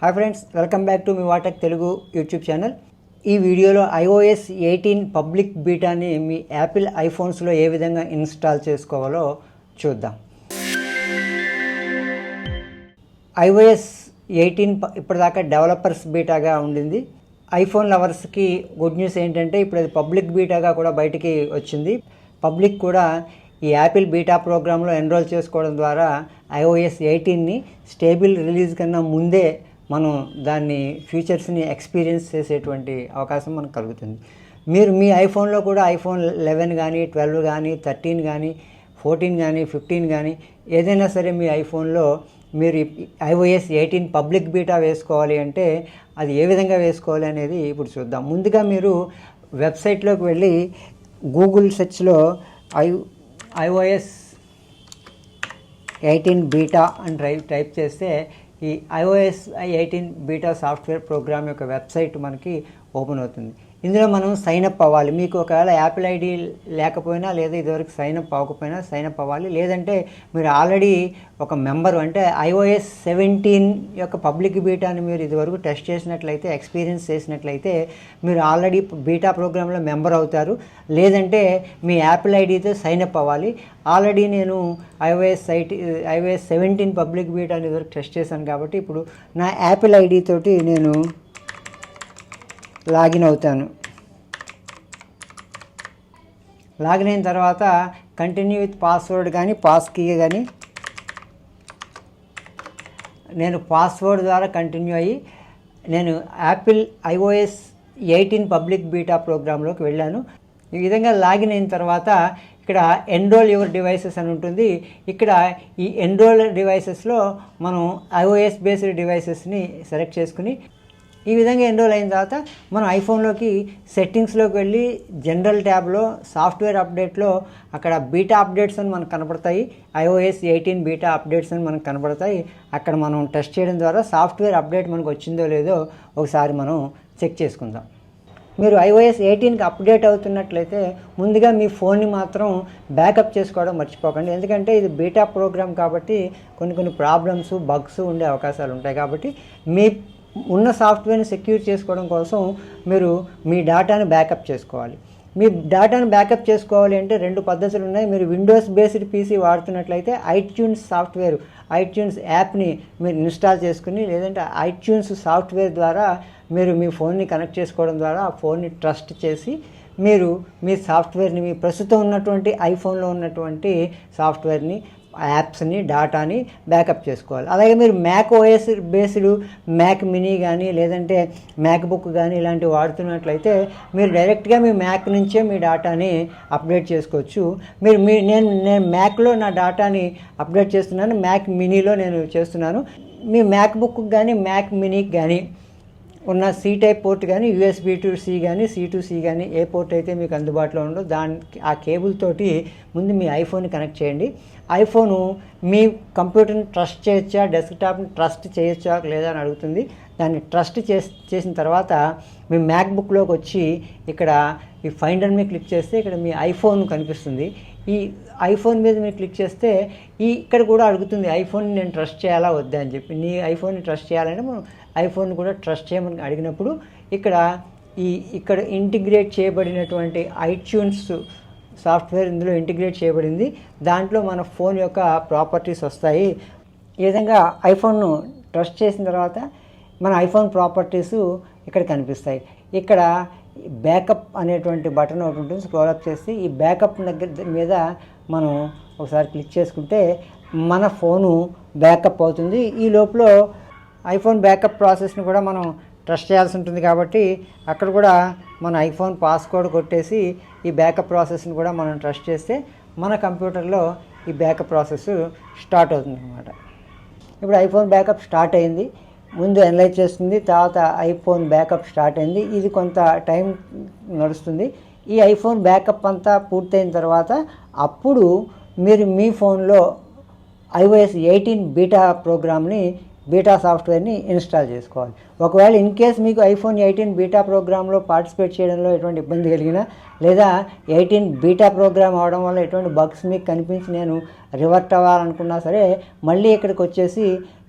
Hi friends welcome back to me వాటెక్ Telugu YouTube channel. ఈ వీడియోలో iOS eighteen public బీటాని మీ యాపిల్ ఐఫోన్స్లో ఏ విధంగా ఇన్స్టాల్ చేసుకోవాలో చూద్దాం. ఐఓఎస్ ఎయిటీన్ ఇప్పటిదాకా డెవలపర్స్ బీటాగా ఉండింది. ఐఫోన్ లవర్స్కి గుడ్ న్యూస్ ఏంటంటే ఇప్పుడు అది పబ్లిక్ బీటాగా కూడా బయటికి వచ్చింది. పబ్లిక్ కూడా ఈ యాపిల్ బీటా ప్రోగ్రాంలో ఎన్రోల్ చేసుకోవడం ద్వారా ఐఓఎస్ ఎయిటీన్ని స్టేబుల్ రిలీజ్ కన్నా ముందే మనం దాన్ని ఫీచర్స్ని ఎక్స్పీరియన్స్ చేసేటువంటి అవకాశం మనకు కలుగుతుంది. మీరు మీ ఐఫోన్లో కూడా ఐఫోన్ లెవెన్ కానీ ట్వెల్వ్ కానీ థర్టీన్ కానీ ఫోర్టీన్ కానీ ఫిఫ్టీన్ కానీ ఏదైనా సరే మీ ఐఫోన్లో మీరు ఐఓఎస్ ఎయిటీన్ పబ్లిక్ బీటా వేసుకోవాలి అంటే అది ఏ విధంగా వేసుకోవాలి అనేది ఇప్పుడు చూద్దాం. ముందుగా మీరు వెబ్సైట్లోకి వెళ్ళి గూగుల్ సెర్చ్లో ఐ ఐఓఎస్ ఎయిటీన్ బీటా అని టైప్ టైప్ చేస్తే ఈ iOS eighteen beta software program యొక్క వెబ్సైట్ మనకి ఓపెన్ అవుతుంది. ఇందులో మనం సైన్ అప్ అవ్వాలి. మీకు ఒకవేళ యాపిల్ ఐడి లేకపోయినా లేదా ఇదివరకు సైన్ అప్ అవ్వకపోయినా సైన్ అప్ అవ్వాలి. లేదంటే మీరు ఆల్రెడీ ఒక మెంబర్ అంటే ఐఓఎస్ సెవెంటీన్ యొక్క పబ్లిక్ బీటాని మీరు ఇదివరకు టెస్ట్ చేసినట్లయితే ఎక్స్పీరియన్స్ చేసినట్లయితే మీరు ఆల్రెడీ బీటా ప్రోగ్రాంలో మెంబర్ అవుతారు. లేదంటే మీ యాపిల్ ఐడితో సైన్ అప్ అవ్వాలి. ఆల్రెడీ నేను iOS site iOS seventeen public బీటాని ఇదివరకు టెస్ట్ చేశాను కాబట్టి ఇప్పుడు నా యాపిల్ ఐడి తోటి నేను లాగిన్ అవుతాను. లాగిన్ అయిన తర్వాత కంటిన్యూ విత్ పాస్వర్డ్ కానీ పాస్ కీ కానీ నేను పాస్వర్డ్ ద్వారా కంటిన్యూ అయ్యి నేను Apple iOS eighteen public beta ప్రోగ్రాంలోకి వెళ్ళాను. ఈ విధంగా లాగిన్ అయిన తర్వాత ఇక్కడ ఎన్రోల్ యువర్ డివైసెస్ అని ఉంటుంది. ఇక్కడ ఈ ఎన్రోల్ డివైసెస్లో మనం ఐఓఎస్ బేస్డ్ డివైసెస్ని సెలెక్ట్ చేసుకుని ఈ విధంగా ఎన్రోల్ అయిన తర్వాత మనం ఐఫోన్లోకి సెట్టింగ్స్లోకి వెళ్ళి జనరల్ ట్యాబ్లో సాఫ్ట్వేర్ అప్డేట్లో అక్కడ బీటా అప్డేట్స్ అని మనకు కనపడతాయి. ఐఓఎస్ ఎయిటీన్ బీటా అప్డేట్స్ అని మనకు కనపడతాయి. అక్కడ మనం టెస్ట్ చేయడం ద్వారా సాఫ్ట్వేర్ అప్డేట్ మనకు వచ్చిందో లేదో ఒకసారి మనం చెక్ చేసుకుందాం. మీరు ఐఓఎస్ ఎయిటీన్కి అప్డేట్ అవుతున్నట్లయితే ముందుగా మీ ఫోన్ని మాత్రం బ్యాకప్ చేసుకోవడం మర్చిపోకండి. ఎందుకంటే ఇది బీటా ప్రోగ్రామ్ కాబట్టి కొన్ని కొన్ని ప్రాబ్లమ్స్ బగ్స్ ఉండే అవకాశాలు ఉంటాయి కాబట్టి మీ ఉన్న సాఫ్ట్వేర్ని సెక్యూర్ చేసుకోవడం కోసం మీరు మీ డేటాను బ్యాకప్ చేసుకోవాలి. మీ డేటాను బ్యాకప్ చేసుకోవాలి అంటే రెండు పద్ధతులు ఉన్నాయి. మీరు విండోస్ బేస్డ్ పీసీ వాడుతున్నట్లయితే ఐట్యూన్స్ సాఫ్ట్వేర్ ఐట్యూన్స్ యాప్ని మీరు ఇన్స్టాల్ చేసుకుని లేదంటే ఐట్యూన్స్ సాఫ్ట్వేర్ ద్వారా మీరు మీ ఫోన్ని కనెక్ట్ చేసుకోవడం ద్వారా ఆ ఫోన్ని ట్రస్ట్ చేసి మీరు మీ సాఫ్ట్వేర్ని మీ ప్రస్తుతం ఉన్నటువంటి ఐఫోన్లో ఉన్నటువంటి సాఫ్ట్వేర్ని యాప్స్ని డేటాని బ్యాకప్ చేసుకోవాలి. అలాగే మీరు Mac OS based Mac mini కానీ లేదంటే మ్యాక్ బుక్ కానీ ఇలాంటివి వాడుతున్నట్లయితే మీరు డైరెక్ట్గా మీ మ్యాక్ నుంచే మీ డేటాని అప్డేట్ చేసుకోవచ్చు. మీరు మీ నేను నేను మ్యాక్లో నా డేటాని అప్డేట్ చేస్తున్నాను మ్యాక్ మినీలో నేను చేస్తున్నాను. మీ మ్యాక్ బుక్ కానీ మ్యాక్ మినీకి కానీ ఉన్న సి టైప్ పోర్ట్ కానీ యూఎస్బి టు సి కానీ సి టు సి కానీ ఏ పోర్ట్ అయితే మీకు అందుబాటులో ఉందో దానికి ఆ కేబుల్ తోటి ముందు మీ ఐఫోన్ కనెక్ట్ చేయండి. ఐఫోను మీ కంప్యూటర్ని ట్రస్ట్ చేయొచ్చా డెస్క్టాప్ని ట్రస్ట్ చేయొచ్చా లేదా అని అడుగుతుంది. దాన్ని ట్రస్ట్ చేసి చేసిన తర్వాత మీ మ్యాక్బుక్లోకి వచ్చి ఇక్కడ ఈ ఫైండర్ మీద క్లిక్ చేస్తే ఇక్కడ మీ ఐఫోన్ కనిపిస్తుంది. ఈ ఐఫోన్ మీద మీరు క్లిక్ చేస్తే ఈ ఇక్కడ కూడా అడుగుతుంది ఐఫోన్ నేను ట్రస్ట్ చేయాలా వద్దా? అని చెప్పి. నీ ఐఫోన్ని ట్రస్ట్ చేయాలంటే మనం ఐఫోన్ కూడా ట్రస్ట్ చేయమని అడిగినప్పుడు ఇక్కడ ఈ ఇక్కడ ఇంటిగ్రేట్ చేయబడినటువంటి ఐట్యూన్స్ సాఫ్ట్వేర్ ఇందులో ఇంటిగ్రేట్ చేయబడింది. దాంట్లో మన ఫోన్ యొక్క ప్రాపర్టీస్ వస్తాయి. ఈ విధంగా ఐఫోన్ను ట్రస్ట్ చేసిన తర్వాత మన ఐఫోన్ ప్రాపర్టీస్ ఇక్కడ కనిపిస్తాయి. ఇక్కడ బ్యాకప్ అనేటువంటి బటన్ ఒకటి ఉంటుంది. స్క్రోల్ అప్ చేసి ఈ బ్యాకప్ దగ్గర మీద మనం ఒకసారి క్లిక్ చేసుకుంటే మన ఫోను బ్యాకప్ అవుతుంది. ఈ లోపల ఐఫోన్ బ్యాకప్ ప్రాసెస్ని కూడా మనం ట్రస్ట్ చేయాల్సి ఉంటుంది కాబట్టి అక్కడ కూడా మన ఐఫోన్ పాస్కోడ్ కొట్టేసి ఈ బ్యాకప్ ప్రాసెస్ని కూడా మనం ట్రస్ట్ చేస్తే మన కంప్యూటర్లో ఈ బ్యాకప్ ప్రాసెస్ స్టార్ట్ అవుతుంది అనమాట ఇప్పుడు ఐఫోన్ బ్యాకప్ స్టార్ట్ అయింది. ముందు ఎనలైజ్ చేస్తుంది. తర్వాత ఐఫోన్ బ్యాకప్ స్టార్ట్ అయింది. ఇది కొంత టైం నడుస్తుంది. ఈ ఐఫోన్ బ్యాకప్ అంతా పూర్తయిన తర్వాత అప్పుడు మీరు మీ ఫోన్లో ఐఓఎస్ ఎయిటీన్ బీటా ప్రోగ్రామ్ని బీటా సాఫ్ట్వేర్ని ఇన్స్టాల్ చేసుకోవాలి. ఒకవేళ ఇన్ కేస్ మీకు ఐఫోన్ ఎయిటీన్ బీటా ప్రోగ్రాంలో పార్టిసిపేట్ చేయడంలో ఎటువంటి ఇబ్బంది కలిగినా లేదా ఎయిటీన్ బీటా ప్రోగ్రామ్ అవడం వల్ల ఎటువంటి బగ్స్ మీకు కనిపించి నేను రివర్ట్ అవ్వాలనుకున్నా సరే మళ్ళీ ఇక్కడికి వచ్చేసి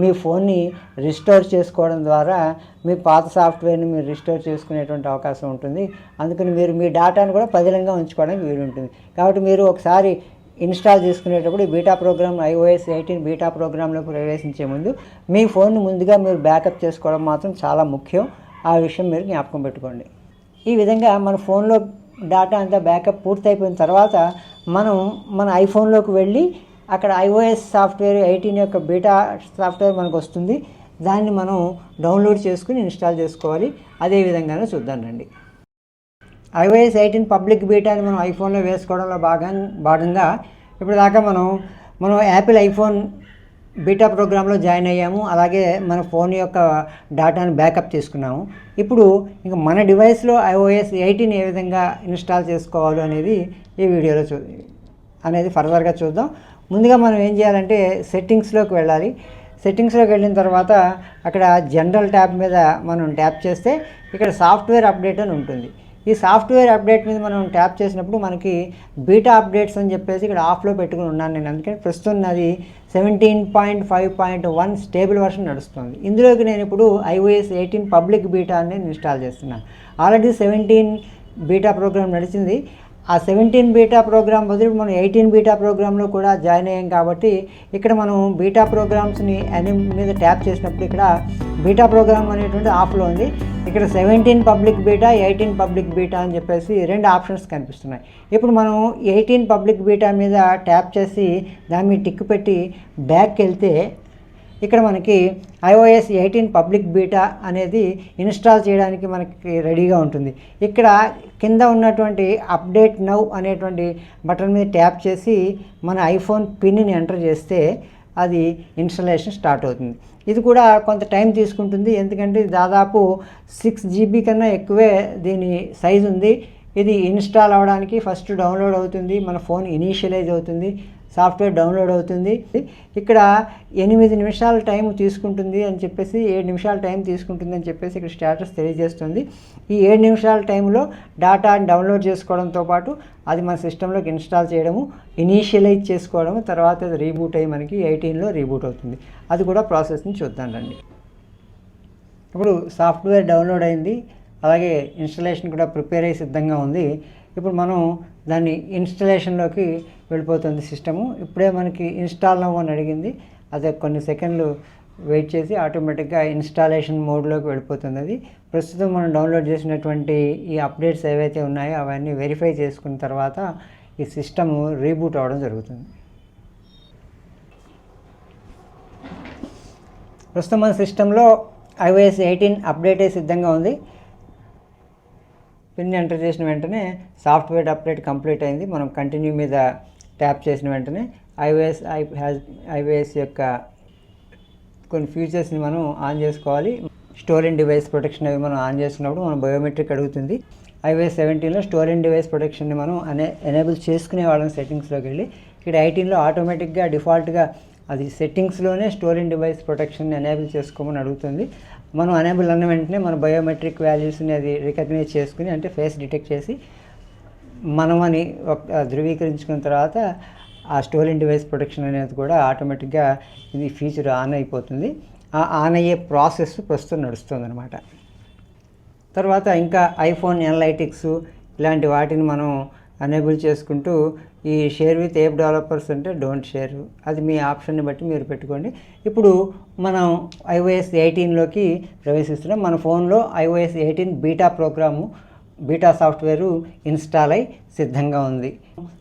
మీ ఫోన్ని రిస్టోర్ చేసుకోవడం ద్వారా మీ పాత సాఫ్ట్వేర్ని మీరు రిస్టోర్ చేసుకునేటువంటి అవకాశం ఉంటుంది. అందుకని మీరు మీ డేటాను కూడా పదిలంగా ఉంచుకోవడానికి వీలుంటుంది. కాబట్టి మీరు ఒకసారి ఇన్స్టాల్ చేసుకునేటప్పుడు beta program iOS eighteen beta ప్రోగ్రాంలో ప్రవేశించే ముందు మీ ఫోన్ ముందుగా మీరు బ్యాకప్ చేసుకోవడం మాత్రం చాలా ముఖ్యం. ఆ విషయం మీరు జ్ఞాపకం పెట్టుకోండి. ఈ విధంగా మన ఫోన్లో డేటా అంతా బ్యాకప్ పూర్తయిపోయిన తర్వాత మనం మన ఐఫోన్లోకి వెళ్ళి అక్కడ ఐఓఎస్ సాఫ్ట్వేర్ ఎయిటీన్ యొక్క బీటా సాఫ్ట్వేర్ మనకు వస్తుంది. దాన్ని మనం డౌన్లోడ్ చేసుకుని ఇన్స్టాల్ చేసుకోవాలి. అదే విధంగానే చూద్దాం రండి. ఐఓఎస్ ఎయిటీన్ పబ్లిక్ బీటాని మనం ఐఫోన్లో వేసుకోవడంలో భాగం భాగంగా ఇప్పుడు దాకా మనం మనం యాపిల్ ఐఫోన్ బీటా ప్రోగ్రాంలో జాయిన్ అయ్యాము. అలాగే మన ఫోన్ యొక్క డేటాను బ్యాకప్ తీసుకున్నాము ఇప్పుడు ఇంకా మన డివైస్లో ఐఓఎస్ ఎయిటీన్ ఏ విధంగా ఇన్స్టాల్ చేసుకోవాలి అనేది ఈ వీడియోలో చూ అనేది ఫర్దర్గా చూద్దాం. ముందుగా మనం ఏం చేయాలంటే సెట్టింగ్స్లోకి వెళ్ళాలి. సెట్టింగ్స్లోకి వెళ్ళిన తర్వాత అక్కడ జనరల్ ట్యాబ్ మీద మనం ట్యాప్ చేస్తే ఇక్కడ సాఫ్ట్వేర్ అప్డేట్ అని ఉంటుంది. ఈ సాఫ్ట్వేర్ అప్డేట్ మీద మనం ట్యాప్ చేసినప్పుడు మనకి బీటా అప్డేట్స్ అని చెప్పేసి ఇక్కడ ఆఫ్లో పెట్టుకుని ఉన్నాను నేను. అందుకని ప్రస్తుతం నాది seventeen point five point one stable version నడుస్తుంది. ఇందులోకి నేను ఇప్పుడు ఐఓఎస్ ఎయిటీన్ పబ్లిక్ బీటా అని ఇన్స్టాల్ చేస్తున్నాను. ఆల్రెడీ సెవెంటీన్ బీటా ప్రోగ్రామ్ నడిచింది. ఆ సెవెంటీన్ బీటా ప్రోగ్రామ్ బదులు మనం ఎయిటీన్ బీటా ప్రోగ్రాంలో కూడా జాయిన్ అయ్యాం కాబట్టి ఇక్కడ మనం బీటా ప్రోగ్రామ్స్ని అని మీద ట్యాప్ చేసినప్పుడు ఇక్కడ బీటా ప్రోగ్రామ్ అనేటువంటి ఆఫ్లో ఉంది. ఇక్కడ seventeen public beta eighteen public beta అని చెప్పేసి రెండు ఆప్షన్స్ కనిపిస్తున్నాయి. ఇప్పుడు మనం ఎయిటీన్ పబ్లిక్ బీటా మీద ట్యాప్ చేసి దాని మీద టిక్ పెట్టి బ్యాక్ వెళ్తే ఇక్కడ మనకి ఐఓఎస్ ఎయిటీన్ పబ్లిక్ బీటా అనేది ఇన్స్టాల్ చేయడానికి మనకి రెడీగా ఉంటుంది. ఇక్కడ కింద ఉన్నటువంటి అప్డేట్ నౌ అనేటువంటి బటన్ మీద ట్యాప్ చేసి మన ఐఫోన్ పిన్ని ఎంటర్ చేస్తే అది ఇన్స్టలేషన్ స్టార్ట్ అవుతుంది. ఇది కూడా కొంత టైం తీసుకుంటుంది. ఎందుకంటే దాదాపు సిక్స్ జీబీ కన్నా ఎక్కువే దీని సైజు ఉంది. ఇది ఇన్స్టాల్ అవ్వడానికి ఫస్ట్ డౌన్లోడ్ అవుతుంది. మన ఫోన్ ఇనీషియలైజ్ అవుతుంది. సాఫ్ట్వేర్ డౌన్లోడ్ అవుతుంది. ఇక్కడ ఎనిమిది నిమిషాల టైం తీసుకుంటుంది అని చెప్పేసి ఏడు నిమిషాల టైం తీసుకుంటుంది అని చెప్పేసి ఇక్కడ స్టేటస్ తెలియజేస్తుంది. ఈ ఏడు నిమిషాల టైంలో డేటాని డౌన్లోడ్ చేసుకోవడంతో పాటు అది మన సిస్టంలోకి ఇన్స్టాల్ చేయడము ఇనీషియలైజ్ చేసుకోవడము తర్వాత అది రీబూట్ అయ్యి మనకి ఎయిటీన్లో రీబూట్ అవుతుంది. అది కూడా ప్రాసెస్ని చూద్దాం రండి. ఇప్పుడు సాఫ్ట్వేర్ డౌన్లోడ్ అయింది. అలాగే ఇన్స్టలేషన్ కూడా ప్రిపేర్ అయ్యి సిద్ధంగా ఉంది. ఇప్పుడు మనం దాన్ని ఇన్స్టలేషన్లోకి వెళ్ళిపోతుంది సిస్టము. ఇప్పుడే మనకి ఇన్స్టాల్ అవ్వని అడిగింది. అదే కొన్ని సెకండ్లు వెయిట్ చేసి ఆటోమేటిక్గా ఇన్స్టాలేషన్ మోడ్లోకి వెళ్ళిపోతుంది అది. ప్రస్తుతం మనం డౌన్లోడ్ చేసినటువంటి ఈ అప్డేట్స్ ఏవైతే ఉన్నాయో అవన్నీ వెరిఫై చేసుకున్న తర్వాత ఈ సిస్టము రీబూట్ అవ్వడం జరుగుతుంది. ప్రస్తుతం మన సిస్టంలో ఐఓఎస్ ఎయిటీన్ అప్డేటే సిద్ధంగా ఉంది. పిన్ ఎంటర్ చేసిన వెంటనే సాఫ్ట్వేర్ అప్డేట్ కంప్లీట్ అయింది. మనం కంటిన్యూ మీద ట్యాప్ చేసిన వెంటనే ఐఓఎస్ ఐ హ్యాస్ ఐఓఎస్ యొక్క కొన్ని ఫీచర్స్ని మనం ఆన్ చేసుకోవాలి. స్టోర్ అండ్ డివైస్ ప్రొటెక్షన్ అవి మనం ఆన్ చేసుకున్నప్పుడు మనం బయోమెట్రిక్ అడుగుతుంది. ఐఓఎస్ సెవెంటీన్లో స్టోర్ అండ్ డివైస్ ప్రొటెక్షన్ని మనం అనే ఎనేబుల్ చేసుకునే వాళ్ళం సెట్టింగ్స్లోకి వెళ్ళి ఇక్కడ ఎయిటీన్లో ఆటోమేటిక్గా డిఫాల్ట్గా అది సెట్టింగ్స్లోనే స్టోర్ అండ్ డివైస్ ప్రొటెక్షన్ని ఎనేబుల్ చేసుకోమని అడుగుతుంది. మనం అనేబుల్ అన్న వెంటనే మన బయోమెట్రిక్ వాల్యూస్ని అది రికగ్నైజ్ చేసుకుని అంటే ఫేస్ డిటెక్ట్ చేసి మనం అని ఒక ధృవీకరించుకున్న తర్వాత ఆ స్టోర్ ఇన్ డివైస్ ప్రొటెక్షన్ అనేది కూడా ఆటోమేటిక్గా ఇది ఫీచర్ ఆన్ అయిపోతుంది. ఆ ఆన్ అయ్యే ప్రాసెస్ ప్రస్తుతం నడుస్తుంది అనమాట తర్వాత ఇంకా ఐఫోన్ ఎనలైటిక్స్ ఇలాంటి వాటిని మనం అనేబుల్ చేసుకుంటూ ఈ షేర్ విత్ ఏప్ డెవలపర్స్ అంటే డోంట్ షేర్. అది మీ ఆప్షన్ని బట్టి మీరు పెట్టుకోండి. ఇప్పుడు మనం ఐఓఎస్ ఎయిటీన్లోకి ప్రవేశిస్తున్నాం. మన ఫోన్లో iOS eighteen beta program beta software install అయి సిద్ధంగా ఉంది.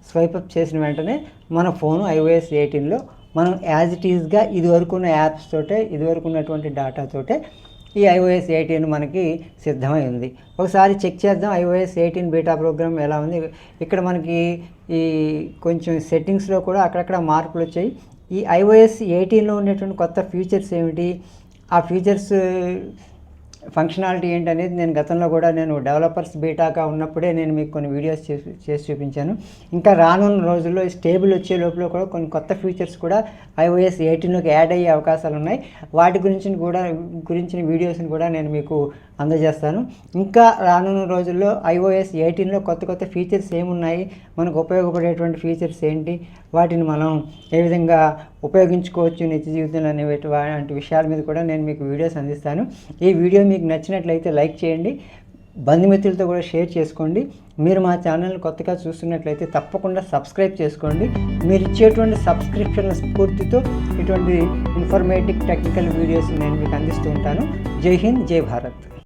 స్వైప్ అప్ చేసిన వెంటనే మన ఫోను ఐఓఎస్ ఎయిటీన్లో మనం యాజ్ ఇట్ ఈజ్గా ఇదివరకు ఉన్న యాప్స్ తోటే ఇదివరకు ఉన్నటువంటి డేటాతోటే ఈ ఐఓఎస్ ఎయిటీన్ మనకి సిద్ధమై ఉంది. ఒకసారి చెక్ చేద్దాం ఐఓఎస్ ఎయిటీన్ బీటా ప్రోగ్రామ్ ఎలా ఉంది. ఇక్కడ మనకి ఈ కొంచెం సెట్టింగ్స్లో కూడా అక్కడక్కడ మార్పులు వచ్చాయి. ఈ ఐఓఎస్ ఎయిటీన్లో ఉండేటువంటి కొత్త ఫీచర్స్ ఏమిటి? ఆ ఫీచర్స్ ఫంక్షనాలిటీ ఏంటనేది నేను గతంలో కూడా నేను డెవలపర్స్ బీటాగా ఉన్నప్పుడే నేను మీకు కొన్ని వీడియోస్ చేసి చేసి చూపించాను. ఇంకా రానున్న రోజుల్లో స్టేబుల్ వచ్చే లోపల కూడా కొన్ని కొత్త ఫీచర్స్ కూడా ఐఓఎస్ ఎయిటీన్లోకి యాడ్ అయ్యే అవకాశాలు ఉన్నాయి. వాటి గురించి కూడా గురించిన వీడియోస్ని కూడా నేను మీకు అందజేస్తాను. ఇంకా రానున్న రోజుల్లో ఐఓఎస్ ఎయిటీన్లో కొత్త కొత్త ఫీచర్స్ ఏమున్నాయి? మనకు ఉపయోగపడేటువంటి ఫీచర్స్ ఏంటి? వాటిని మనం ఏ విధంగా ఉపయోగించుకోవచ్చు నిత్య జీవితంలో అనేవి వంటి విషయాల మీద కూడా నేను మీకు వీడియోస్ అందిస్తాను. ఈ వీడియో మీకు నచ్చినట్లయితే లైక్ చేయండి. బంధుమిత్రులతో కూడా షేర్ చేసుకోండి. మీరు మా ఛానల్ కొత్తగా చూస్తున్నట్లయితే తప్పకుండా సబ్స్క్రైబ్ చేసుకోండి. మీరు ఇచ్చేటువంటి సబ్స్క్రిప్షన్ల స్ఫూర్తితో ఇటువంటి ఇన్ఫర్మేటివ్ టెక్నికల్ వీడియోస్ నేను మీకు అందిస్తూ ఉంటాను. జై హింద్ జై భారత్.